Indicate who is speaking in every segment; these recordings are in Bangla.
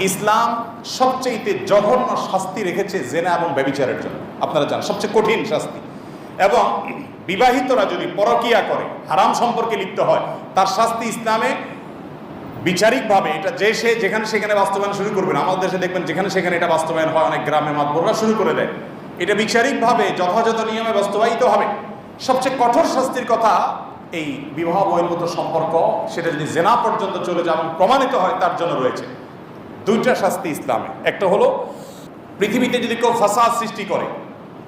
Speaker 1: ইসলাম সবচেয়ে জঘন্য শাস্তি রেখেছে জেনা এবং ব্যবিচারের জন্য। আপনারা জানেন, সবচেয়ে কঠিন শাস্তি। এবং বিবাহিতরা যদি পরকিয়া করে, হারাম সম্পর্কে লিপ্ত হয়, তার শাস্তি ইসলামে বিচারিকভাবে এটা যে সে যেখানে সেখানে বাস্তবায়ন শুরু করবে না। আমাদের দেশে দেখবেন যেখানে সেখানে এটা বাস্তবায়ন হয়, অনেক গ্রামে মাতবররা শুরু করে দেয়। এটা বিচারিকভাবে যথাযথ নিয়মে বাস্তবায়িত হবে। সবচেয়ে কঠোর শাস্তির কথা এই বিবাহ বহির্ভূত সম্পর্ক, সেটা যদি জেনা পর্যন্ত চলে যায় এবং প্রমাণিত হয়, তার জন্য রয়েছে। দুইটা শাস্তি ইসলামে। একটা হলো, পৃথিবীতে যদি কেউ ফাসাদ সৃষ্টি করে,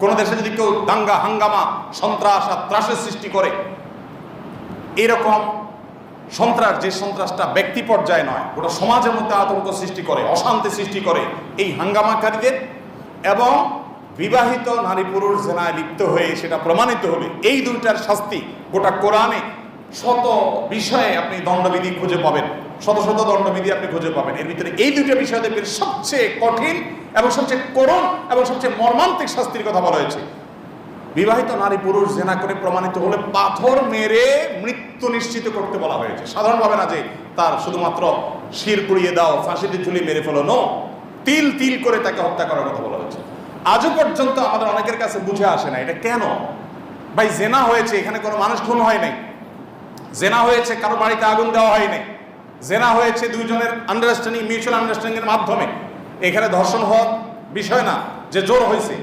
Speaker 1: কোনো দেশে যদি কেউ দাঙ্গা, হাঙ্গামা, সন্ত্রাস আর ত্রাসের সৃষ্টি করে, এরকম সন্ত্রাস, যে সন্ত্রাসটা ব্যক্তি পর্যায়ে নয় ওটা সমাজের মধ্যে আতঙ্ক সৃষ্টি করে, অশান্তি সৃষ্টি করে, এই হাঙ্গামাকারীদের এবং বিবাহিত নারী পুরুষ জেনায় লিপ্ত হয়ে সেটা প্রমাণিত হলে, এই দুইটার শাস্তি গোটা কোরআনে শত বিষয়ে আপনি দণ্ডবিধি খুঁজে পাবেন। শত শত দণ্ডবিধি আপনি খুঁজে পাবেন। এর ভিতরে এই দুইটা বিষয় দেখবেন সবচেয়ে কঠিন এবং সবচেয়ে করুণ এবং সবচেয়ে মর্মান্তিক শাস্তির কথা বলা হয়েছে। বিবাহিত নারী পুরুষ জেনা করে প্রমাণিত হলে পাথর মেরে মৃত্যু নিশ্চিত করতে বলা হয়েছে। সাধারণভাবে না যে তার শুধুমাত্র শির পুড়িয়ে দাও, ফাঁসিতে ঝুলিয়ে মেরে ফেলো, নো। তিল তিল করে তাকে হত্যা করার কথা বলা হয়েছে। আজও পর্যন্ত আমাদের অনেকের কাছে বুঝে আসে না এটা কেন? ভাই, জেনা হয়েছে, এখানে কোনো মানুষ খুন হয় নাই। জেনা হয়েছে, কারও বাড়িতে আগুন দেওয়া হয়নি জেনা হয়েছে দুইজনের আন্ডারস্ট্যান্ডিং মিউচুয়াল আন্ডারস্ট্যান্ডিং এর মাধ্যমে। এখানে ধর্ষণ হওয়ার বিষয় না, যে জোর হয়েছে।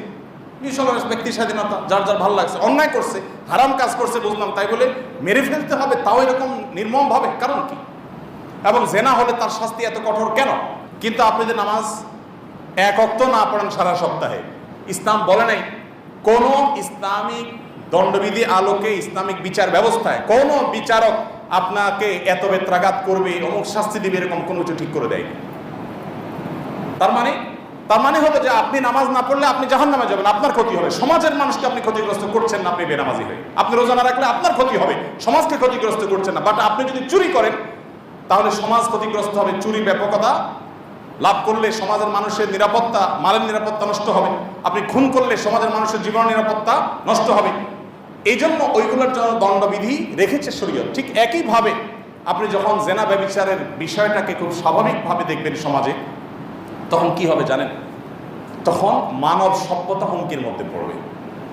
Speaker 1: মিউচুয়াল ব্যক্তি স্বাধীনতা, যার যার ভালো লাগছে, অন্যায় করছে, হারাম কাজ করছে, বুঝলাম, তাই বলে মেরে ফেলতে হবে, তাও এরকম নির্মম ভাবে কারণ কি? এবং জেনা হলে তার শাস্তি এত কঠোর কেন? কিন্তু আপনি যে নামাজ এক অক্ত না পড়েন সারা সপ্তাহে, ইসলাম বলে নাই, কোন ইসলামিক দণ্ডবিধি আলোকে ইসলামিক বিচার ব্যবস্থায়, কোন বিচারক আপনাকে এত বেত্রাঘাত করবে, অমুক শাস্তি দিবে, এরকম কোনো কিছু ঠিক করে দেয় তার মানে তার মানে হলো যে আপনি নামাজ না পড়লে আপনি জাহান নামে যাবেন, আপনার ক্ষতি হবে। সমাজের মানুষকে আপনি ক্ষতিগ্রস্ত করছেন না, আপনি বেনামাজি হয়ে। আপনি রোজা না রাখলে আপনার ক্ষতি হবে। সমাজকে ক্ষতিগ্রস্ত করছেন না। বাট আপনি যদি চুরি করেন, তাহলে সমাজ ক্ষতিগ্রস্ত হবে। চুরি ব্যাপকতা লাভ করলে সমাজের মানুষের নিরাপত্তা, মালের নিরাপত্তা নষ্ট হবে। আপনি খুন করলে সমাজের মানুষের জীবন নিরাপত্তা নষ্ট হবে। এই জন্য ওইগুলোর জন্য দণ্ডবিধি রেখেছে শরীয়ত। ঠিক একইভাবে আপনি যখন জেনা ব্যবিচারের বিষয়টাকে খুব স্বাভাবিকভাবে দেখবেন সমাজে, তখন কি হবে জানেন? তখন মানব সভ্যতা হুমকির মধ্যে পড়বে।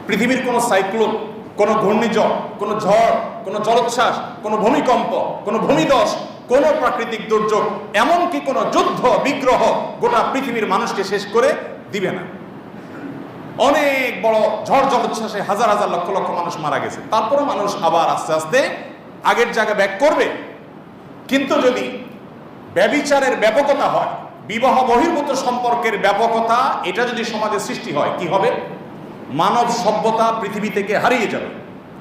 Speaker 1: পৃথিবীর কোনো সাইক্লোন, কোনো ঘূর্ণিঝড়, কোনো ঝড়, কোনো জলোচ্ছ্বাস, কোনো ভূমিকম্প, কোনো ভূমিদশ, কোনো প্রাকৃতিক দুর্যোগ, এমনকি কোনো যুদ্ধ, বিগ্রহ গোটা পৃথিবীর মানুষকে শেষ করে দিবে না। অনেক বড় ঝড় জলোচ্ছ্বাসে হাজার হাজার লক্ষ লক্ষ মানুষ মারা গেছে। তারপরে মানুষ আবার আস্তে আস্তে আগের জায়গা ব্যাক করবে। কিন্তু যদি ব্যবিচারের ব্যাপকতা হয়, বিবাহ বহির্ভূত সম্পর্কের ব্যাপকতা, এটা যদি সমাজে সৃষ্টি হয়, কি হবে? মানব সভ্যতা পৃথিবী থেকে হারিয়ে যাবে।